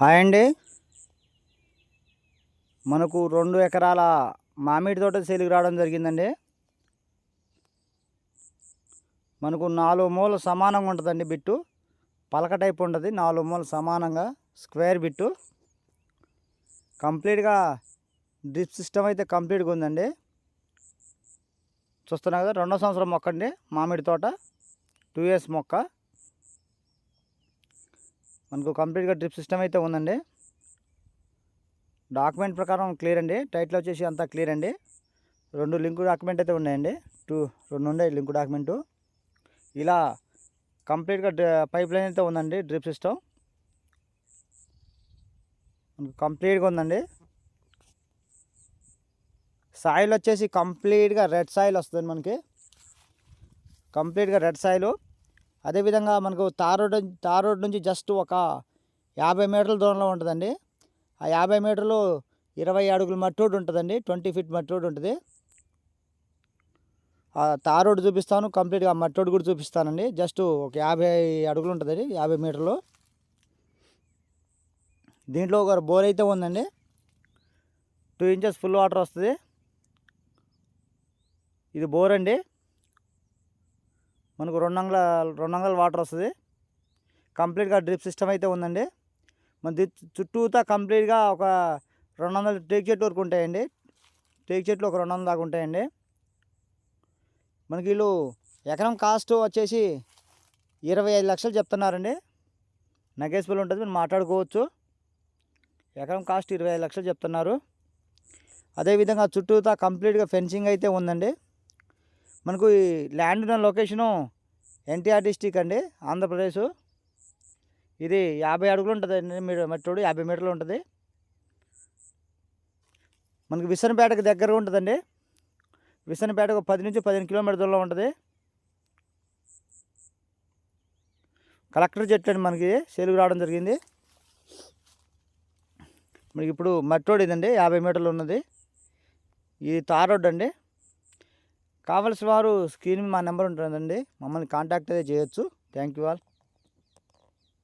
Hi అండి. మనకు రెండు ఎకరాల మామిడి తోట సేలుకు రావడం జరిగిందండి. మనకు నాలుగు మూల సమానంగా ఉంటుందండి బిట్టు. పలక టైప్ ఉంటుంది నాలుగు మూల సమానంగా స్క్వేర్ బిట్టు. కంప్లీట్గా డ్రిప్ సిస్టమ్ అయితే కంప్లీట్గా ఉందండి. చూస్తున్నా కదా రెండో సంవత్సరం మొక్క అండి మామిడి తోట. టూ ఇయర్స్ మొక్క. మనకు కంప్లీట్గా డ్రిప్ సిస్టమ్ అయితే ఉందండి. డాక్యుమెంట్ ప్రకారం క్లియర్ అండి. టైటిల్ వచ్చేసి అంతా క్లియర్ అండి. రెండు లింక్ డాక్యుమెంట్ అయితే ఉన్నాయండి. టూ రెండు ఉన్నాయి లింక్ డాక్యుమెంటు. ఇలా కంప్లీట్గా పైప్ లైన్ అయితే ఉందండి డ్రిప్ సిస్టమ్. మనకు కంప్లీట్గా ఉందండి. సాయిల్ వచ్చేసి కంప్లీట్గా రెడ్ సాయిల్ వస్తుంది మనకి. కంప్లీట్గా రెడ్ సాయిలు. అదేవిధంగా మనకు తార్ రోడ్ తార్ రోడ్ నుంచి జస్ట్ ఒక యాభై మీటర్ల దూరంలో ఉంటుందండి. ఆ యాభై మీటర్లు ఇరవై అడుగుల మట్టి రోడ్ ఉంటుందండి. ట్వంటీ ఫీట్ మట్టి రోడ్ ఉంటుంది. ఆ తార్ రోడ్ చూపిస్తాను. కంప్లీట్గా మట్టి రోడ్ కూడా చూపిస్తానండి. జస్ట్ ఒక యాభై అడుగులు ఉంటుందండి. యాభై మీటర్లు. దీంట్లో ఒక బోర్ అయితే ఉందండి. టూ ఇంచెస్ ఫుల్ వాటర్ వస్తుంది. ఇది బోర్ అండి. మనకు రెండు అంగుల రెండు అంగుల వాటర్ వస్తుంది. కంప్లీట్గా డ్రిప్ సిస్టమ్ అయితే ఉందండి. మన ది చుట్టూతా కంప్లీట్గా ఒక రెండు వందల టేక్ చెట్లు వరకు ఉంటాయండి. టేక్ చెట్లు ఒక రెండు వందల దాకా ఉంటాయండి. మనకి వీళ్ళు ఎకరం కాస్ట్ వచ్చేసి ఇరవై ఐదు లక్షలు చెప్తున్నారండి. నగేశ్వరం ఉంటుంది మనం మాట్లాడుకోవచ్చు. ఎకరం కాస్ట్ ఇరవై ఐదు లక్షలు చెప్తున్నారు. అదేవిధంగా చుట్టూతా కంప్లీట్గా ఫెన్సింగ్ అయితే ఉందండి. మనకు ఈ ల్యాండ్ ఉన్న లొకేషను ఎన్టీఆర్ డిస్టిక్ అండి ఆంధ్రప్రదేశ్. ఇది యాభై అడుగులు ఉంటుంది మీరు మెట్రోడు యాభై మీటర్లు ఉంటుంది. మనకి విసనపేటకు దగ్గరగా ఉంటుందండి. విసనపేటకు పది నుంచి పదిహేను కిలోమీటర్ దూరంలో ఉంటుంది. కలెక్టర్ చెట్టు అండి మనకి సేలుగు రావడం జరిగింది. మనకి ఇప్పుడు మట్టి ఇదండి యాభై మీటర్లు ఉన్నది. ఇది తార్ రోడ్ అండి. కావలసిన వారు స్క్రీన్ మా నెంబర్ ఉంటుందండి. మమ్మల్ని కాంటాక్ట్ అయితే చేయొచ్చు. Thank you all.